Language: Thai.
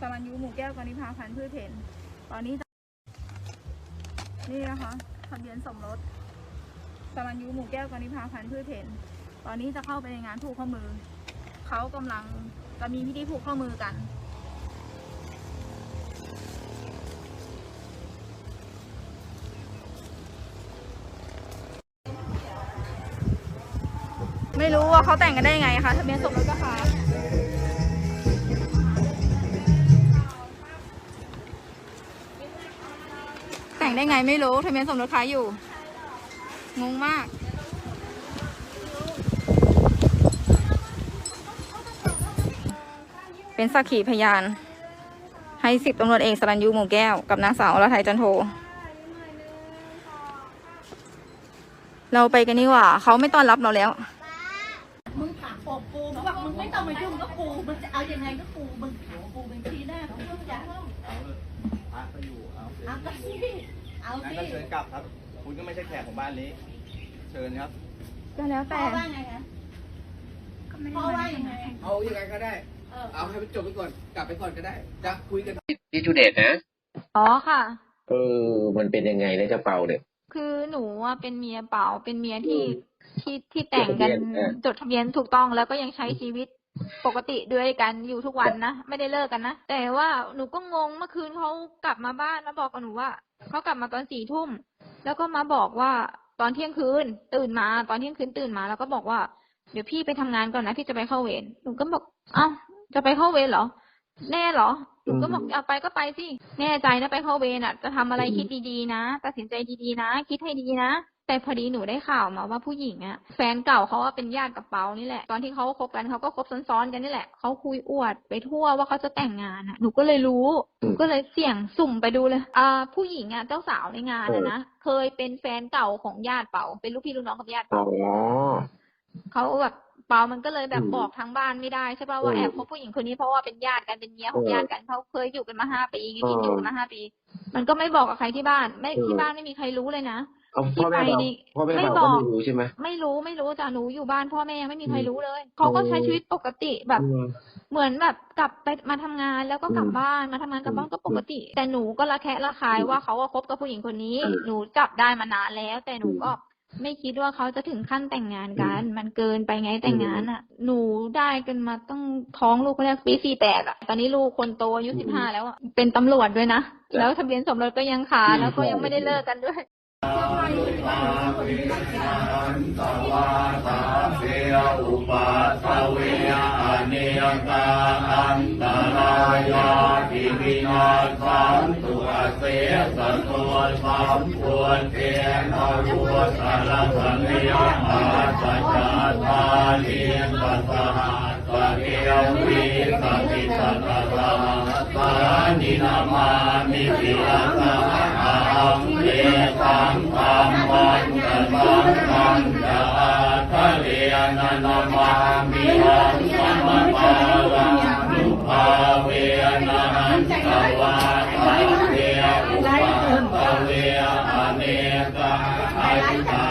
สรัญยูหมู่แก้วกนิพาพันธ์พืชเห็นตอนนี้ นี่นะคะทะเบียนสมรสสรัญยูหมู่แก้วกนิพาพันธ์พืชเห็นตอนนี้จะเข้าไปในงานผูกข้อมือ เขากำลังจะมีพิธีผูกข้อมือกันไม่รู้ว่าเขาแต่งกันได้ยังไงคะทะเบียนสมรสก็ค่ะ แต่งได้ไงไม่รู้ทะเบียนสมรสค้าอยู่ งงมาก เป็นสักขีพยาน ให้สิบตำรวจเอกสรัญยูหมู่แก้ว กับนางสาวอรไทยจันโท เราไปกันนี่หว่า เขาไม่ต้อนรับเราแล้วมึงถามปอบกูมึงบอกมึงไม่ต้องมายุ่งกับกูมึงจะเอายังไงกับกูมึงถามกูเป็นทีหน้ามึงต้องจ่ายเอาเลยพระก็อยู่อาเอาก็สิ เอางั้นสิก็เชิญกลับครับ คุณก็ไม่ใช่แขกของบ้านนี้ เชิญครับ ก็แล้วพ่แต่อว่าไงคะพ่อว่ายังไงเอายังไงก็ได้ เออ เอาให้มันจบไปก่อน กลับไปก่อนก็ได้ จะคุยกันพี่ชูเดชนะ อ๋อค่ะ เออ มันเป็นยังไงนะเจ้าเปาเนี่ย คือหนูอะเป็นเมียเป่าเป็นเมียที่ที่ที่แต่งกันจดทะเบียนเออจดทะเบียนถูกต้องแล้วก็ยังใช้ชีวิต ปกติด้วยกันอยู่ทุกวันนะ ไม่ได้เลิกกันนะ แต่ว่าหนูก็งงเมื่อคืนเขากลับมาบ้านมาบอกกับหนูว่าเขากลับมาตอนสี่ทุ่มแล้วก็มาบอกว่าตอนเที่ยงคืน ตื่นมาตอนเที่ยงคืนตื่นมา แล้วก็บอกว่า เดี๋ยวพี่ไปทำงานก่อนนะพี่จะไปเข้าเวรหนูก็บอกเอ้าจะไปเข้าเวรเหรอ แน่เหรอหนูก็บอกเอาไปก็ไปสิแน่ใจนะไปเข้าเวรอะ จะทำอะไรคิดดีๆนะ ตัดสินใจดีๆนะ คิดให้ดีนะ แต่พอดีหนูได้ข่าวมาว่าผู้หญิงอะแฟนเก่าเขาว่าเป็นญาติกับเปานี่แหละ ตอนที่เขาคบกันเขาก็คบซ้อนๆกันนี่แหละเขาคุยอวดไปทั่วว่าเขาจะแต่งงานอะหนูก็เลยรู้หนูก็เลยเสี่ยงสุ่มไปดูเลยอ่าผู้หญิงอะเจ้าสาวในงานอะนะเคยเป็นแฟนเก่าของญาติเปาเป็นลูกพี่ลูกน้องกับญาติอ๋เปาอเขาแบบเปามันก็เลยแบบอืมบอกทางบ้านไม่ได้ใช่ป่ะว่าอืมแอบคบผู้หญิงคนนี้เพราะว่าเป็นญาติกันเป็นเมียของเออญาติกันเขาเคยอยู่กันมาห้าปีไงเออกินอยู่กันมาห้าปี มันก็ไม่บอกกับใครที่บ้าน ไม่เออที่บ้านไม่มีใครรู้เลยนะเอา พ่อแม่ที่ไปเรานี่พ่อแม่ไม่เราบก็อกไม่รู้ใช่ไหมไม่รู้ไม่รู้จ้ะหนูอยู่บ้านพ่อแม่ยังไม่มีใครอืมรู้เลยเขาก็ใช้ชีวิตปกติแบบอืมเหมือนแบบกลับไปมาทำงานแล้วก็กลับอืมบ้านมาทำงานกลับบ้านก็ปกติ แต่หนูก็ระแคะระคายว่าเขาว่าคบกับผู้หญิงคนนี้อืมหนูจับได้มานานแล้ว แต่หนูก็ไม่คิดว่าเขาจะถึงขั้นแต่งงานกัน มันเกินไปไงแต่งงานอะ หนูได้กันมาต้องท้องลูกคนแรกปีสี่แปดอะ ตอนนี้ลูกคนโตอายุสิบห้าแล้วอะเป็นตำรวจด้วยนะ แล้วทะเบียนสมรสก็ยังขาแล้วก็ยังไม่ได้เลิกกันด้วยเสีย อุปัสเวอเนกาอันตรายาทิวินาสันตุอเสสตัวสัมปวดเทนะวุสารสัญญาอาสัจตาเลียนปัสสะปะเอวิสัตติสัตตะสานินามามิสิอาสะ งเวทังธรรมันตังขังจะอาทเลนันมามิหังสัมมาลันุภเวนะหันตวาตาเวอุตเวตา